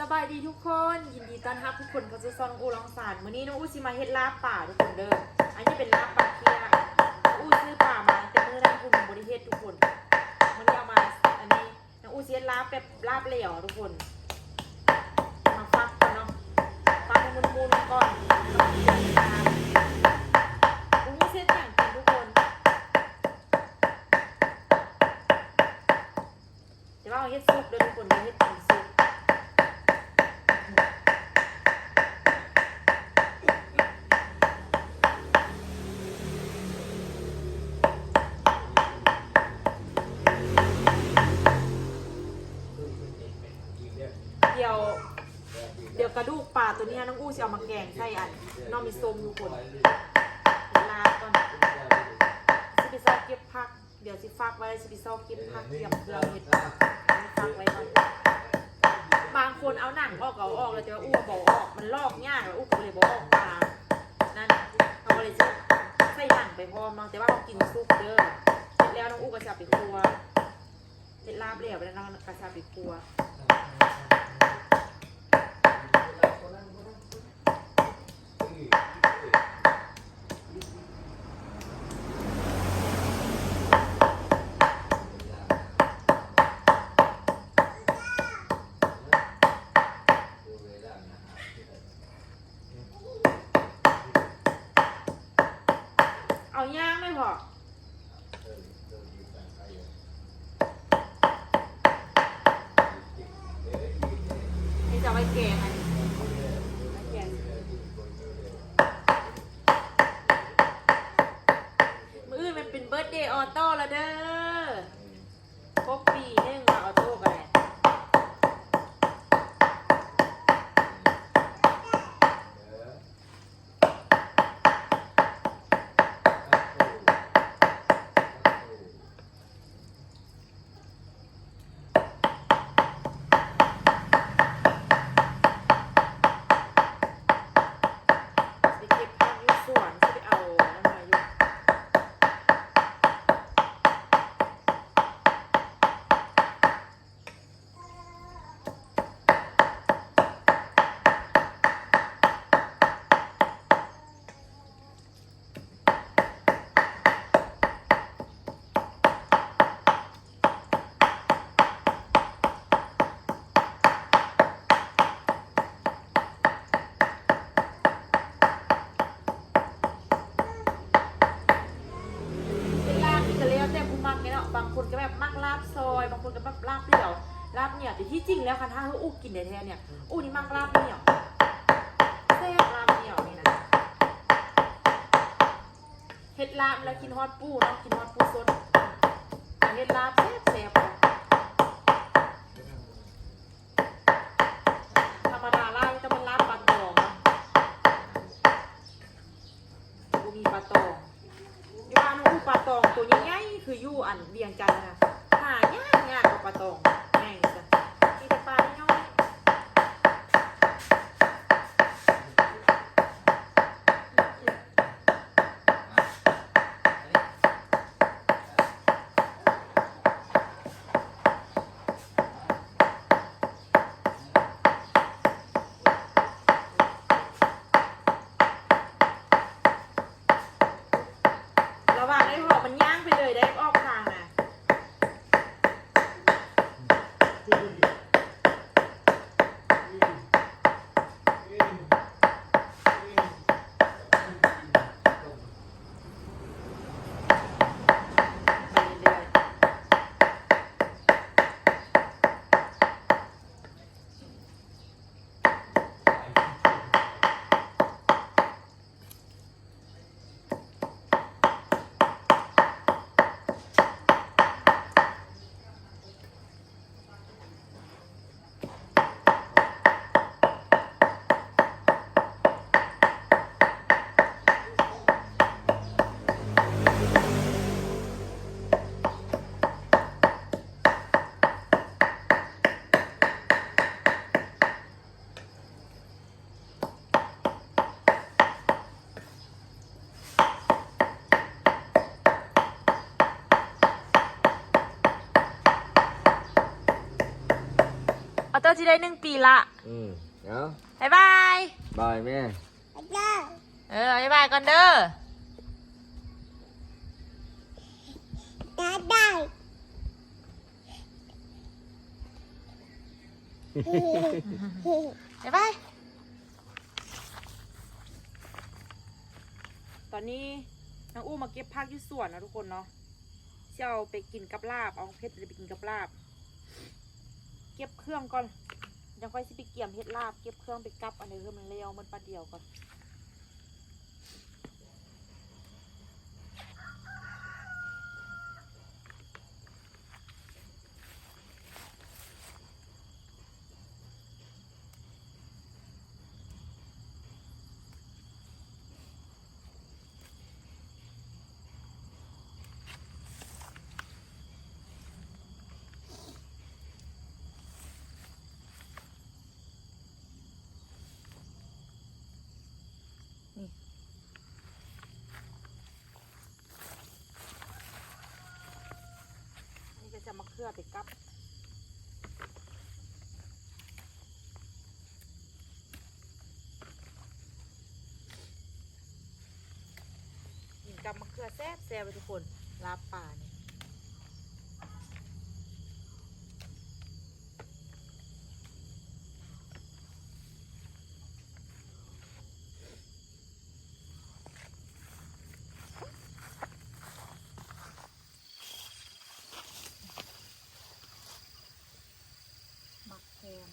สบายดีทุกคนยินดีต้อนรับทุกคนเข้าสู่ซองอูลองสารมื้อนี้น้องอูสิมาเฮ็ดลาบป่าทุกคนเด้ออันนี้เป็นลาบป่าเคียน้องอูซื้อป่ามาแต่มื้อนั้นคุณบ่ได้เฮ็ดทุกคนมื้อนี้เอามาอันนี้น้องอูสิเฮ็ดลาบแบบลาบเหลวทุกคนมาฟักก่อนเนาะฟักให้มุนก่อนแล้วก็เดือดตามอูมีเส้นอย่างกินทุกคนเดี๋ยวว่าเอาเฮ็ดซุปเด้อทุกคนเฮ็ด ดี๋ยว เดี๋ยวกระดูกปลาตัวเนี้ยน้องอู้จะเอามาแกงใส่อันน้องมีส้มทุกคนลาก่อนสิไปซอกเก็บผัก เดี๋ยวสิฟักไว้สิไปซอกเก็บผักเตรียมเครื่องเห็ดฟักไว้ก่อนบางคนเอาหนังออกก็เอาออกเลยแต่ว่าอู้บอกออกมันลอกยากแล้วอู้ก็เลยบอกออกปลานั่นเขาก็เลยจะใส่หนังไปพร้อมเนาะแต่ว่าเรากินซุปเด้อเสร็จแล้วน้องอู้ก็จะไปครัวเสร็จลาบแล้วไปแล้วน้องก็จะเอาไปครัว นาะบางคนก็แบบมักลาบซอย บางคนก็แบบลาบเปรี้ยวลาบเหนียวแต่ที่จริงแล้วค่ะถ้าเขาอู้กินได้แท้เนี่ยอู้นี่มักลาบเหนียวแซ่บลาบเหนียวนี่นะเฮ็ดลาบแล้วกินฮอดปูเนาะกินฮอดปูสดเฮ็ดลาบแซ่บแซ่บธรรมดาลาบแต่มันลาบปลาตองเนาะกูมีปลาตอง อยู่บ้านน้องอู้ปลาตองตัวใหญ่ๆคื อยู่อันเวียงจันทร์นะหายากยากกว่าปลาตองใหญ่จ้ะมีแต่ปลาน้อยระหว่างได้หอมันย่างไปเลยได้ออกทางนะ ออโต้ที่ได้หนึ่งปีละ อืมเดี๋ยวบ๊ายบาย บายแม่ เออบ๊ายบายก่อนเด้อ บ๊ายบาย ตอนนี้น้องอู้มาเก็บผักอยู่สวนนะทุกคนเนาะจะเอาไปกินกับลาบ เอาเพชรไปกินกับลาบเก็บเครื่องก่อนยังค่อยสิไปเกี่ยมเฮ็ดลาบเก็บเครื่องไปกับอันนี้คือมันเลี้ยวมันปลาเดียวก่อน เครือไปกับกินกับมะเขือแซ่บแซ่บไปทุกคนลาป่าเนี่ย มักแคม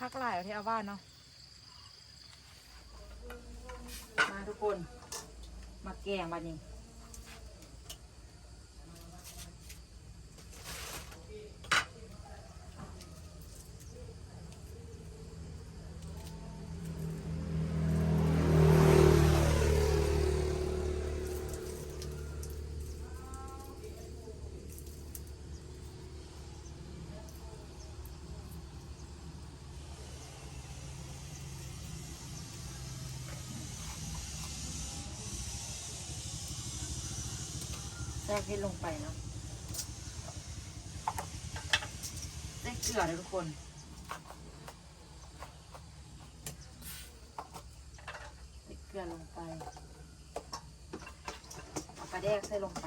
พักหลายที่เอาบ้านเนาะมาทุกคน มาแกงวันนี้ รกเพชรลงไปเนาะใส่เกลือเลยทุกคนใส่เกลือลงไปเอาปลาแดกใส่ลงไป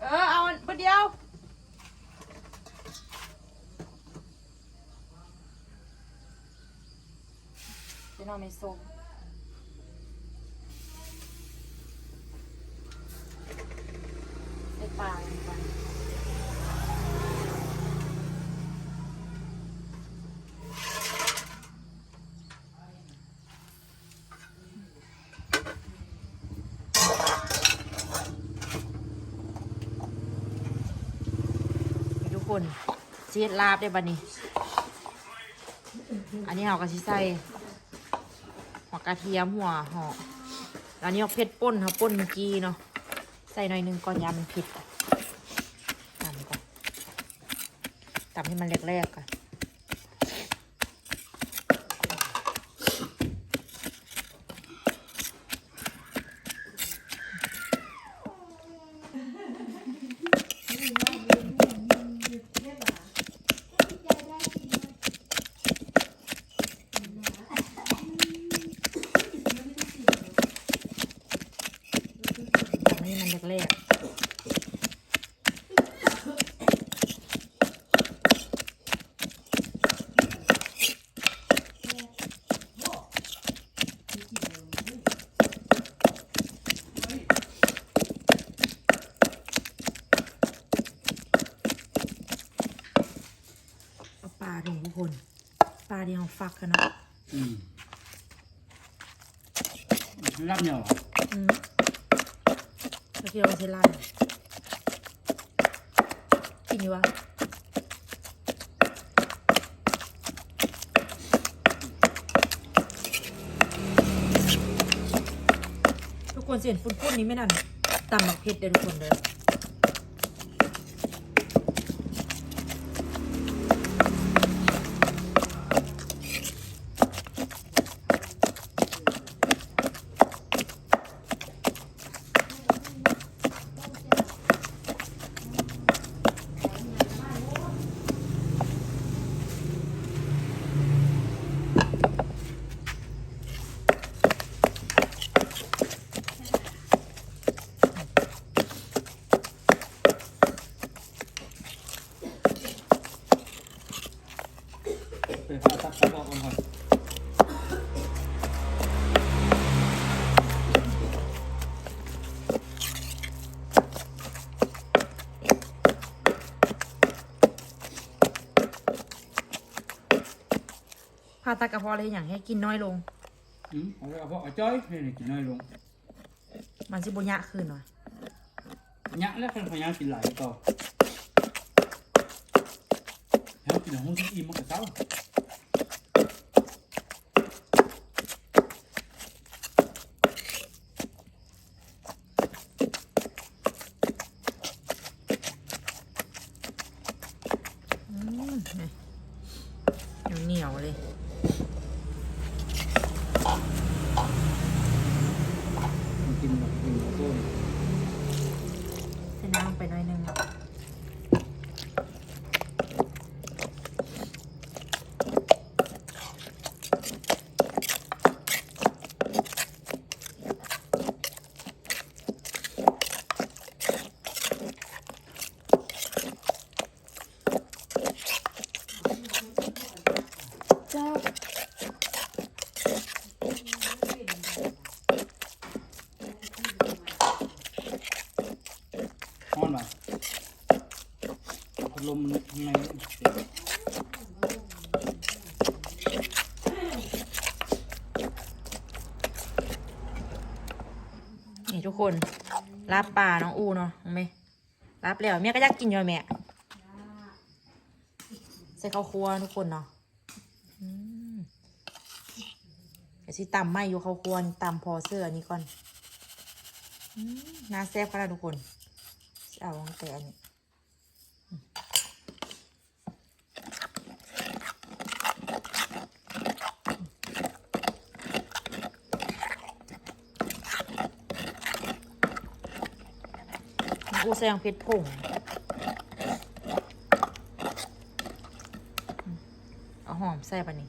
เออ เอาอันเดียว จะน อไม่ส้มใส่ปลาลงไปทุกคนเสีดลาบได้บัดนี้ อันนี้เราก็สิใส่ หัวกระเทียมหัวหอมแล้วนี่เอาเผ็ดป่นเขาป่นเมื่อกี้เนาะใส่หน่อยนึงก่อนยามันผิดตำก่อนตำให้มันแรกๆก่อน ลงทุกคน ปลาที่เราฟักกันเนาะ อืม รับเหนียวอืมแล้วที่เราใช้ลายกินอยู่วะทุกคนเสียนฟุ้นๆนี้ไม่นั่นตำหมักเผ็ดเด้อทุกคนเด้อ ผ่าตัดกระเพาะอะไรอย่างให้กินน้อยลง อืมเอาไปเอาพอเอาจ้อยนี่นี่กินน้อยลงมันสิบุญยะคืนวะยะแล้วคนพยายามกินหลายต่อแล้วกินของที่อิ่มมันก็เศร้า อืมนี่เหนียวๆเลย มันกินแบบกินแบบต้น ใส่น้ำลงไปหน่อยนึง เจ้า ฮ้อนว่ะพัดลมข้างในนี่ นี่ทุก คนลาบปลาน้องอูเนาะไหมลาบแล้วแม่ก็อยากกินอยู่แม่ใส่ข้าวคั่วทุกคนเนาะเดี๋ยวสิตำไม่อยู่ข้าวคั่วนี่ตำพอเสื้ออันนี้ก่อนอน่าแซ่บขนาดทุกคนเอาตั้งแต่อันนี้ น้องอูใส่ยังเพชรผงเอาหอมใส่ปะนี่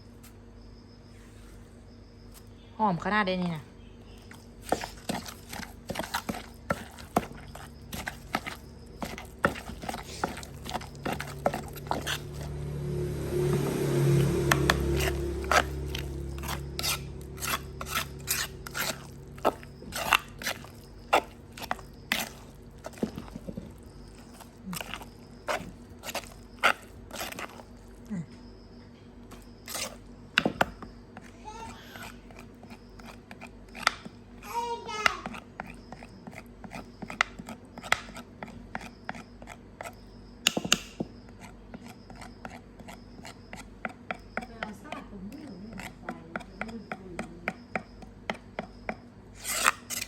หอมขนาดได้นี่นะ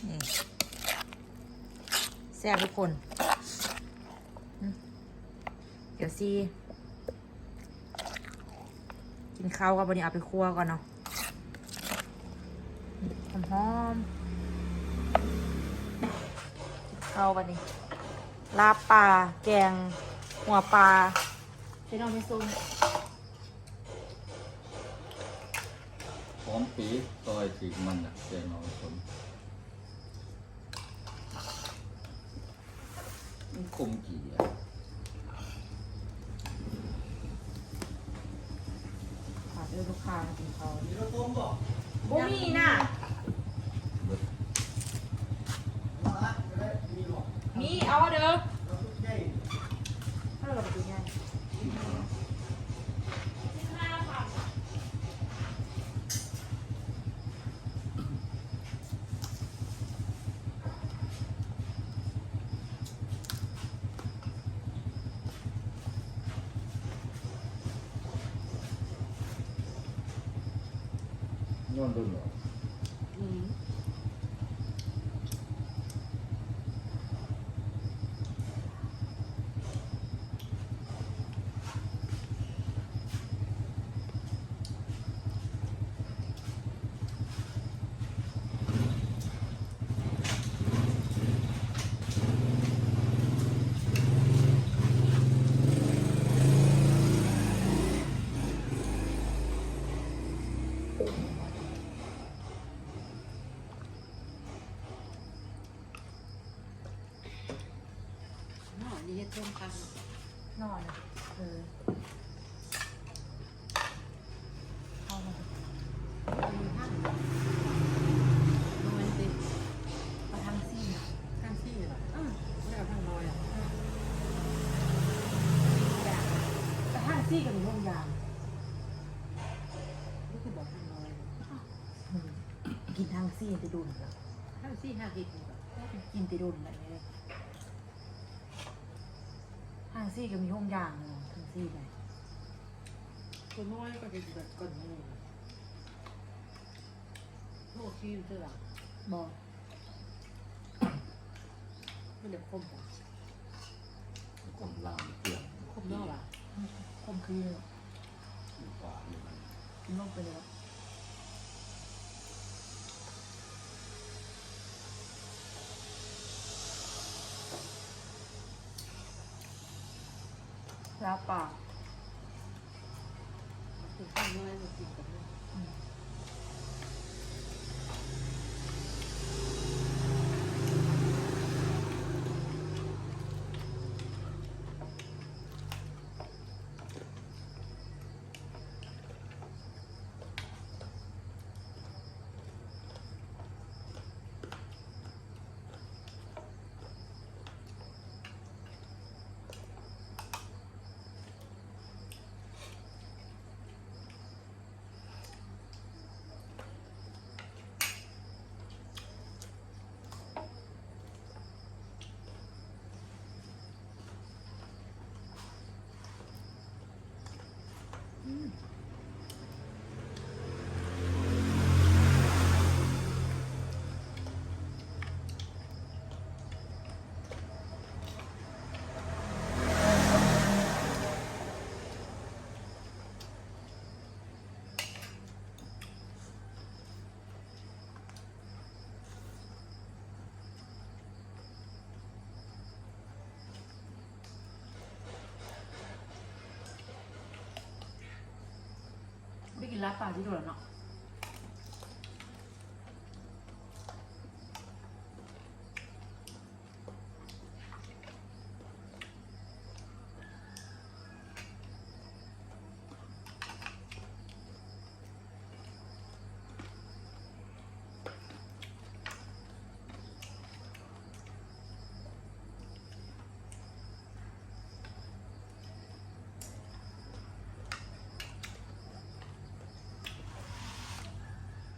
นี่ แซ่บทุกคน เดี๋ยวซีกินข้าวกับวันนี้เอาไปคั่วก่อนเนาะหอมหอมข้าววันนี้ลาบปลาแกง หัวปลาใช้น้องไม่ซุ่มหอมปีซอยสีมันอะเจนองผม มันคมกี่อะขาดด้วยลูกค้ามากินเขาวมีรถต้มบอกบ่มีน่ะ มีเอาเด้อถ้าเราไปดูง่าย นอนดุนเหรอ อืม หน่อ พันนอนอะเออเข้ามามีท่านน้อยสิมาทางซี่นะท่านซี่เหรอเออไม่เอาท่านน้อยอะแต่ทางซี่กับมีร่มยางนี่คือบอกท่านน้อยอืมกินทางซี่จะดุนเหรอท่านซี่ห้าสิบนี่ก่อนกินจะดุนแบบนี้ทางซี่ก็มีร่มยางเนาะทางซี่ไปตัวน้อยก็จะเกิดก่อนนี่โลกชีวิตเท่าไหร่บอกไม่เดือดคมอะกลมลามเปลี่ยนคมนอกอะคมคืออยู่ป่าอยู่มันกินลงไปเลย รับปากถึงท่านน้อยมากินกับนี่ไม่ น ลาบปลาที่โดนแล้วเนาะ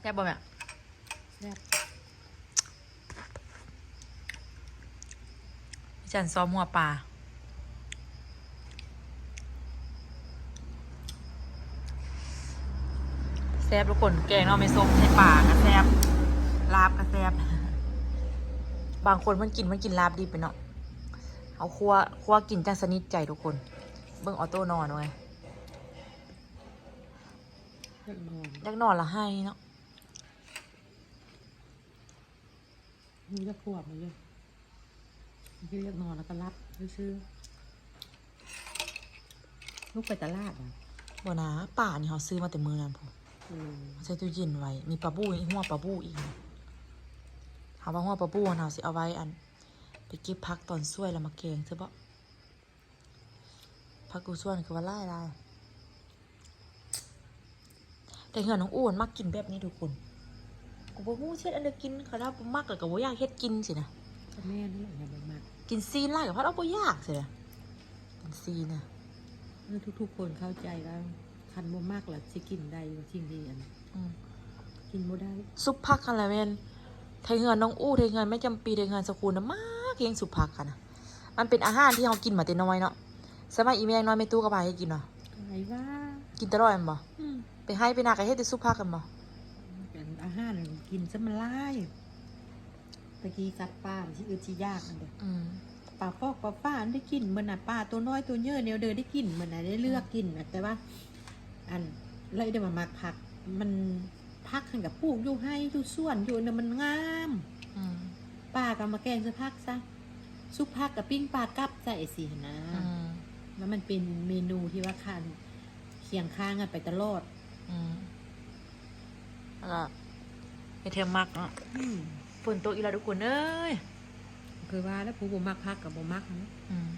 แซ่บบ่แม่แซ่บพี่จันซ้อมหัวปลาแซ่บทุกคนแกงเนาะไม่ส้มใส่ปลากระแซ่บลาบกระแซ่บบางคนมันกินมันกินลาบดิบไปเนาะเอาคั่วคั่วกินจังสนิทใจทุกคน เบิ่งออโต้นอนไว้เลือกนอนอยากนอนละให้เนาะ มีเลือกขวบมาเยอะที่เลือกนอนแล้วก็รับซื้อลูกไปตลาดอะบ่นะป่านี่เขาซื้อมาแต่มือนั้นพออืมใส่ตู้เย็นไว้ มีปลาบูอีกหัวปลาบูอีกนะหาว่าหัวปลาบูเราสิเอาไว้อัน ไปเก็บพักตอนช่วยแล้วมาแกงใช่ปะพักกูช่วยนี่คือว่าไล่ไล่แต่เหือน้องอ้วนมักกินแบบนี้ทุกคน กูบ่ฮู้เช็ดอันเดียวกินเขาถ้าบ่มักแล้วก็บ่อยากเฮ็ดกินสินะก็แม่นี่แหละอย่าไปมากกินซีนไล่กับพัดเอาบ่อยากสินะกินซีนน่ะเมื่อทุกๆคนเข้าใจว่าคันบ่มากหละสิกินได้ว่าจริงดีอันอืมกินบ่ได้ซุปผักกันแหละเวนไทยเฮือนน้องอู้ไทยเฮือนไม่จำปีไทยเฮือนสกุลนะมากเองซุปผักกันนะมันเป็นอาหารที่เรากินมาแต่น้อยเนาะสมัยอีเมลน้อยไม่ตู้กระบายให้กินเนาะไงว่ากินตลอดแมันบ่อืมไปให้ไปนากันให้แต่ซุปผักกันบ่ห้าน กินซะมันไล่ตะกี้กัดป้าที่อือที่ยากนั่นเด้อืมปลาฟอกปลาฟ้าอันได้กินมันน่ะปลาตัวน้อยตัวเยอะแนวเดินได้กินมันน่ะได้เลือกกินน่ะแต่ว่า อันเลยได้มามักผัก มันพักขันกับปลูกอยู่ให้อยู่ส่วนอยู่น่ะมันงามอืมป้าก็มาแกงซะพักซะซุปผักกับปิ้งปลากับใส่สินะอืมแล้วมันเป็นเมนูที่ว่าคันเคียงข้างกันไปตลอด อืมแล้วก็ ไปเทมมักเนาะอืมฝนตกอีกแล้วทุกคนเอ้ยคือว่าแล้วผู้บ่มักพักกับบ่มักนะอืม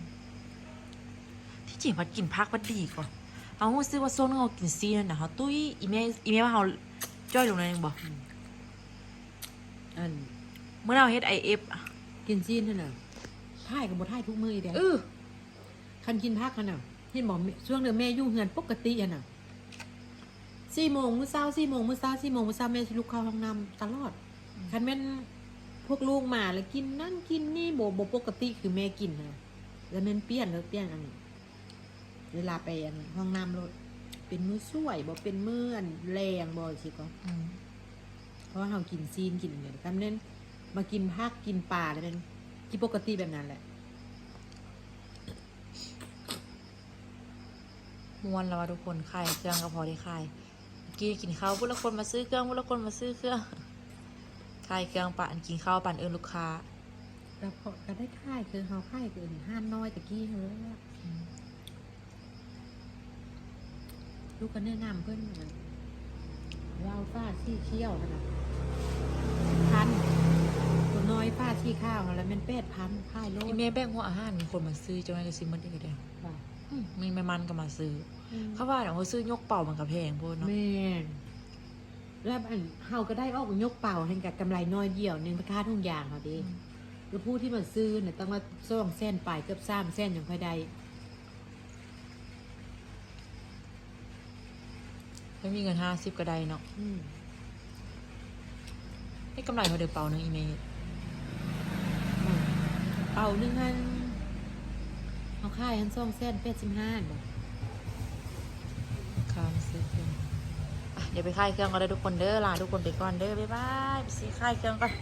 ที่จริงพัดกินพักพัดดีกว่าเอาหูซื้อว่าโซนเขากินซีนั่นนะเขาตุ้ยอีเมลอีเมลว่าเขาจ้อยลงในนึงบ่อันเมื่อเราเฮ็ดไอเอฟกินซีนเท่าน่ะท่ายกับบ่ท่ายทุกมื้ออีเด้เออคันกินพักกันน่ะเห็นบอกแม่ช่วงเดือนแม่อยู่เฮือนปกติอะน่ะ สี่โมงมื้อเช้าสี่โมงมื้อเช้าสี่โมงมื้อเช้าแม่สิลุกเข้าห้องน้ำตลอดคันแม่นพวกลูกมาแล้วกินนั่นกินนี่บ่บ่ปกติคือแม่กินนะแล้วแม่นเปลี่ยนแล้วเปลี่ยนอันนี้เวลาไปอันห้องน้ำรถเป็นมื้อสวยบ่เป็นมื้ออันแรงบ่สิก็อืมเพราะว่าเรากินซีนกินอย่างเงี้ยคันแม่นมากินผักกินปลาแล้วแม่นที่ปกติแบบนั้นแหละม้วนแล้วว่าทุกคนคายเครื่องก็พอได้คา ยเมื่อกี้กินข้าวพุละคนมาซื้อเครื่องพุละคนมาซื้อเครื่องคายเครื่องปั่นกินข้าวปั่นเอิญลูกค้าแล้วพอก็ได้ค่ายคือเฮาค่ายคือห้านน้อยตะกี้เฮาแล้วอืมลูกก็แนะนำเพิ่นว่าเราเอาฟ้าที่เคี้ยวขนาดพันตัวน้อยฟ้าที่ข้าวแล้วแมันเป็ดพันค่ายโลอีเมลแบ่งหัวอาหารมีคนมาซื้อเจ้าแม่ก็ซื้อหมันได้ก็ได้ว่าอืมมีแม่มันก็มาซื้ออืม เขาว่าเดี๋ยวเขาซื้อยกเป่ามันกับแพงโพดเนาะแม่นแล้วอันเฮาก็ได้ออกยกเป่าให้กับกำไรน้อยเดียวหนึงราคาทุกอย่างเขาเดิแล้วผู้ที่มาซื้อเนี่ยต้องมาซ่องเส้นปลายเกือบสามเส้นอย่างค่อยได้ไม่มีเงินห้าสิบก็ได้เนาะอืมให้กำไรเขาเดือเป่าหนึ่งอีเมลเป่าหนึงหันเขาค่ายหันซ่องเส้นเป็ดสิบห้าบาท คามซื้อเครื่องเดี๋ยวไปค่ายเครื่องก็ได้ทุกคนเด้อลาทุกคนไปก่อนเด้อบ๊ายบายไปซื้อค่ายเครื่องก่อน